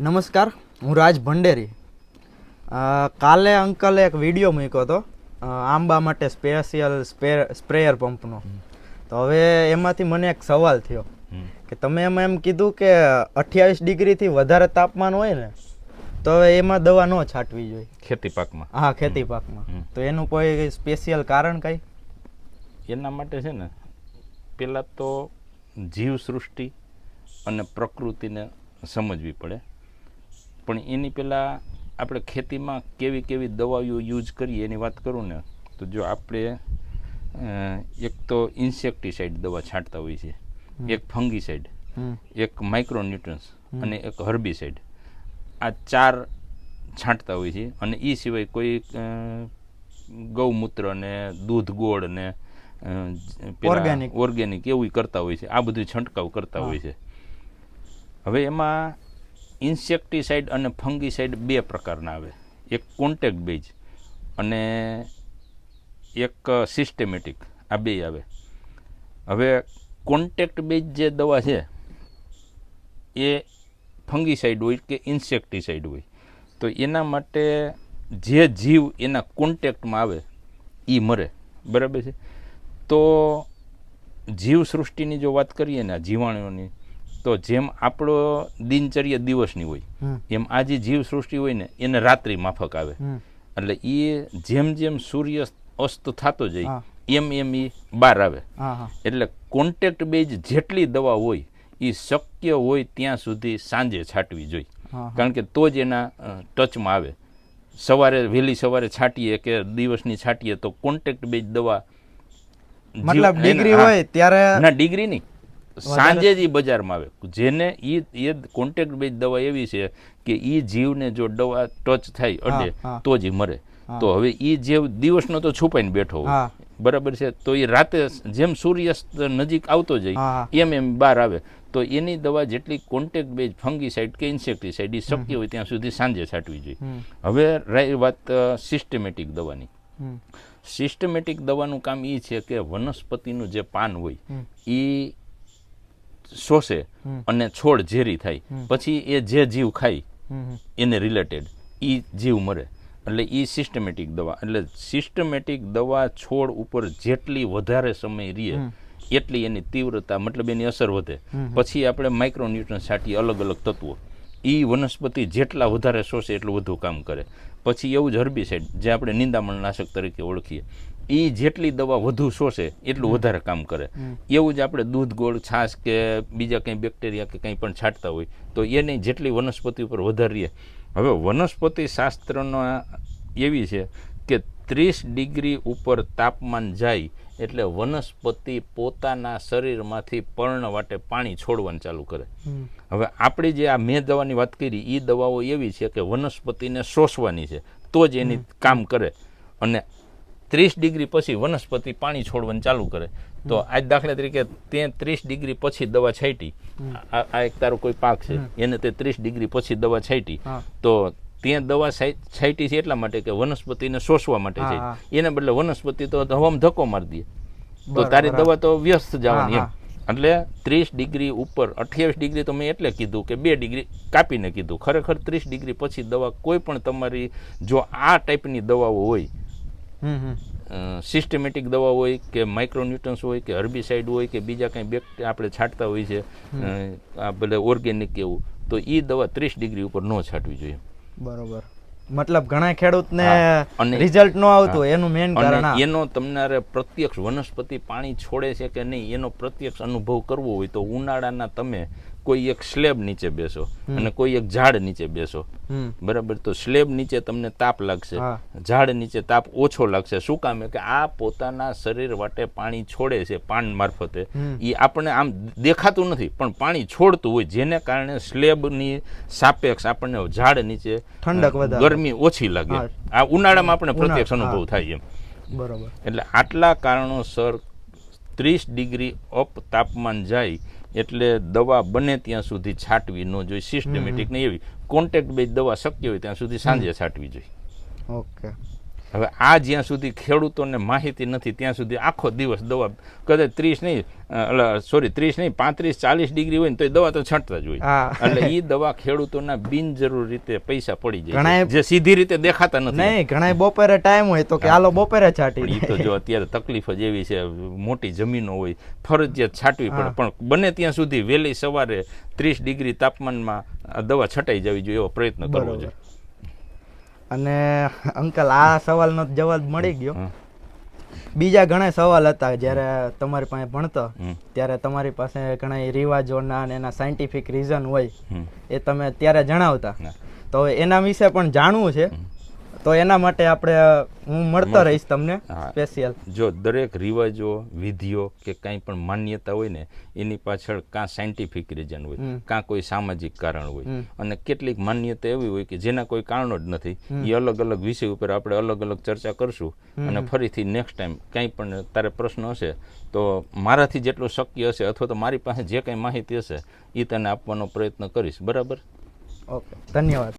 નમસ્કાર હું રાજ ભંડેરી. કાલે અંકલે એક વીડિયો મૂક્યો હતો આંબા માટે સ્પેશિયલ સ્પ્રેયર પંપનો તો હવે એમાંથી મને એક સવાલ થયો કે તમે એમાં એમ કીધું કે અઠ્યાવીસ ડિગ્રીથી વધારે તાપમાન હોય ને તો હવે એમાં દવા ન છાંટવી જોઈએ. ખેતી પાકમાં. હા ખેતી પાકમાં. તો એનું કોઈ સ્પેશિયલ કારણ કઈ? એના માટે છે ને પહેલાં તો જીવ સૃષ્ટિ અને પ્રકૃતિને સમજવી પડે. પણ એની પહેલાં આપણે ખેતીમાં કેવી કેવી દવાઓ યુઝ કરીએ એની વાત કરું ને તો જો આપણે એક તો ઇન્સેક્ટિસાઇડ દવા છાંટતા હોઈએ છીએ એક ફંગીસાઇડ એક માઇક્રોન્યુટ્રન્સ અને એક હર્બીસાઇડ. આ ચાર છાંટતા હોઈએ છીએ અને એ સિવાય કોઈ ગૌમૂત્ર ને દૂધ ગોળ ને ઓર્ગેનિક ઓર્ગેનિક એવું કરતા હોય છે. આ બધું છંટકાવ કરતા હોય છે. હવે એમાં ઇન્સેક્ટિસાઇડ અને ફંગીસાઇડ બે પ્રકારના આવે. એક કોન્ટેક્ટ બેઝ અને એક સિસ્ટેમેટિક. આ બે આવે. હવે કોન્ટેક્ટ બેઝ જે દવા છે, એ ફંગીસાઇડ હોય કે ઇન્સેક્ટિસાઇડ હોય. તો એના માટે જે જીવ એના કોન્ટેક્ટમાં આવે એ મરે. બરાબર છે? તો જીવ સૃષ્ટિની જો વાત કરીએ ને જીવાણુઓની તો જેમ આપણો દિનચર્યા દિવસની હોય એમ આ જે જીવ સૃષ્ટિ હોય ને એને રાત્રિ માફક આવે. એટલે એ જેમ જેમ સૂર્ય અસ્ત થતો જાય એમ એમ એ બહાર આવે. એટલે કોન્ટેક્ટ બેઝ જેટલી દવા હોય એ શક્ય હોય ત્યાં સુધી સાંજે છાંટવી જોઈએ. કારણ કે તો જ એના ટચમાં આવે. સવારે વહેલી સવારે છાંટીએ કે દિવસની છાંટીએ તો કોન્ટેક્ટ બેઝ દવા મતલબ ડિગ્રી હોય ત્યારે ના ડિગ્રી નહીં. સાંજે જ ઈ બજારમાં આવે. જેને ઈ એ કોન્ટેક્ટ બેઝ દવા એવી છે કે ઈ જીવને જો દવા ટચ થાય અડે તો જ એ મરે. તો હવે ઈ જીવ દિવસનો તો છુપાઈને બેઠો હોય. બરાબર છે? તો એ રાતે જેમ સૂર્યાસ્ત નજીક આવતો જાય એમ એમ બહાર આવે. તો એની દવા જેટલી કોન્ટેક્ટ બેઝ ફંગીસાઇડ કે ઇન્સેક્ટિસાઇડ એ શક્ય હોય ત્યાં સુધી સાંજે છાંટવી જોઈએ. હવે રહી વાત સિસ્ટમેટિક દવાની. સિસ્ટમેટિક દવાનું કામ એ છે કે વનસ્પતિનું જે પાન હોય એ શોષે અને છોડ ઝેરી થાય. પછી એ જે જીવ ખાય એને રિલેટેડ એ જીવ મરે. એટલે એ સિસ્ટમેટિક દવા. એટલે સિસ્ટમેટિક દવા છોડ ઉપર જેટલી વધારે સમય રહે એટલી એની તીવ્રતા મતલબ એની અસર વધે. પછી આપણે માઇક્રોન્યુટ્રન સાટી અલગ અલગ તત્વો. એ વનસ્પતિ જેટલા વધારે શોષે એટલું વધુ કામ કરે. પછી એવું જ હર્બિસાઇડ જે આપણે નિંદામણનાશક તરીકે ઓળખીએ. એ જેટલી દવા વધુ શોષે એટલું વધારે કામ કરે. એવું જ આપણે દૂધ ગોળ છાશ કે બીજા કંઈ બેક્ટેરિયા કે કંઈ પણ છાંટતા હોય તો એની જેટલી વનસ્પતિ ઉપર વધારીએ હવે વનસ્પતિ શાસ્ત્રનો એવી છે કે ત્રીસ ડિગ્રી ઉપર તાપમાન જાય એટલે વનસ્પતિ પોતાના શરીરમાંથી પર્ણ વાટે પાણી છોડવાનું ચાલુ કરે. હવે આપણી જે આ મેં દવાની વાત કરી એ દવાઓ એવી છે કે વનસ્પતિને શોષવાની છે તો જ એની કામ કરે. અને ત્રીસ ડિગ્રી પછી વનસ્પતિ પાણી છોડવાનું ચાલુ કરે. તો આજ દાખલા તરીકે તે ત્રીસ ડિગ્રી પછી દવા છાંટી. આ એક તારો કોઈ પાક છે. એને તે ત્રીસ ડિગ્રી પછી દવા છાંટી. તો ત્યાં દવા છાંટી છે એટલા માટે કે વનસ્પતિને શોષવા માટે છે. એને બદલે વનસ્પતિ તો હવામાં ધક્કો મારી દે. તો તારી દવા તો વ્યસ્ત જવાની એમ. એટલે ત્રીસ ડિગ્રી ઉપર અઠ્યાવીસ ડિગ્રી તો મેં એટલે કીધું કે બે ડિગ્રી કાપીને કીધું. ખરેખર ત્રીસ ડિગ્રી પછી દવા કોઈ પણ તમારી જો આ ટાઈપની દવાઓ હોય સિસ્ટમેટિક દવા હોય કે માઇક્રોન્યુટન્સ હોય કે હર્બિસાઇડ હોય કે બીજા કંઈ બેક્ટ આપણે છાંટતા હોય છે આ ભલે ઓર્ગેનિક કેવું તો એ દવા ત્રીસ ડિગ્રી ઉપર ન છાંટવી જોઈએ. બરોબર. મતલબ ઘણા ખેડૂતને રિઝલ્ટ ન આવતું. એનું મેઇન કારણ એનો તમને પ્રત્યક્ષ વનસ્પતિ પાણી છોડે છે કે નહીં એનો પ્રત્યક્ષ અનુભવ કરવો હોય તો ઉનાળાના તમે કોઈ એક સ્લેબ નીચે બેસો અને કોઈ એક ઝાડ નીચે બેસો. બરાબર? તો સ્લેબ નીચે તમને તાપ લાગશે. ઝાડ નીચે તાપ ઓછો લાગશે. શું કામ? કે આ પોતાના શરીર વાટે પાણી છોડે છે પાન મારફતે. એ આપણને આમ દેખાતું નથી પણ પાણી છોડતું હોય જેને કારણે સ્લેબની સાપેક્ષ આપણને ઝાડ નીચે ઠંડક ગરમી ઓછી લાગે. આ ઉનાળામાં આપણે પ્રત્યક્ષ અનુભવ થાય એમ. બરાબર. એટલે આટલા કારણોસર ત્રીસ ડિગ્રી અપ તાપમાન જાય એટલે દવા બને ત્યાં સુધી છાંટવી ન જોઈએ સિસ્ટમેટિક ને એવી. કોન્ટેક્ટ બેઝ દવા શક્ય હોય ત્યાં સુધી સાંજે છાંટવી જોઈએ. ઓકે. હવે આ જ્યાં સુધી ખેડૂતોને માહિતી નથી ત્યાં સુધી આખો દિવસ દવા કદાચ ત્રીસ નહીં સોરી ત્રીસ નહીં પાંત્રીસ ચાલીસ ડિગ્રી હોય ને તો એ દવા તો છાંટતા જ હોય. એટલે એ દવા ખેડૂતોના બિનજરૂરી રીતે પૈસા પડી જાય જે સીધી રીતે દેખાતા નથી. નહીં ઘણા બપોરે ટાઈમ હોય તો કે હાલો બપોરે છાંટી તો જો અત્યારે તકલીફ જ એવી છે મોટી જમીનો હોય ફરજિયાત છાંટવી પડે પણ બને ત્યાં સુધી વહેલી સવારે ત્રીસ ડિગ્રી તાપમાનમાં દવા છટાઈ જવી જોઈએ એવો પ્રયત્ન કરવો. જોઈએ. અને અંકલ આ સવાલનો જવાબ મળી ગયો. બીજા ઘણા સવાલ હતા જ્યારે તમારી પાસે ભણતો. ત્યારે તમારી પાસે ઘણા રિવાજોના અને એના સાયન્ટિફિક રીઝન હોય એ તમે ત્યારે જણાવતા. તો એના વિશે પણ જાણવું છે. તો એના માટે આપણે હું મળતો રહીશ તમને સ્પેશિયલ જો દરેક રિવાજો વિધિઓ કે કાંઈ પણ માન્યતા હોય ને એની પાછળ કાં સાયન્ટિફિક રીઝન હોય કાં કોઈ સામાજિક કારણ હોય. અને કેટલીક માન્યતા એવી હોય કે જેના કોઈ કારણો જ નથી. એ અલગ અલગ વિષય ઉપર આપણે અલગ અલગ ચર્ચા કરશું અને ફરીથી નેક્સ્ટ ટાઈમ કાંઈ પણ તારે પ્રશ્ન હશે તો મારાથી જેટલું શક્ય હશે અથવા તો મારી પાસે જે કાંઈ માહિતી હશે એ તને આપવાનો પ્રયત્ન કરીશ. બરાબર? ઓકે. ધન્યવાદ.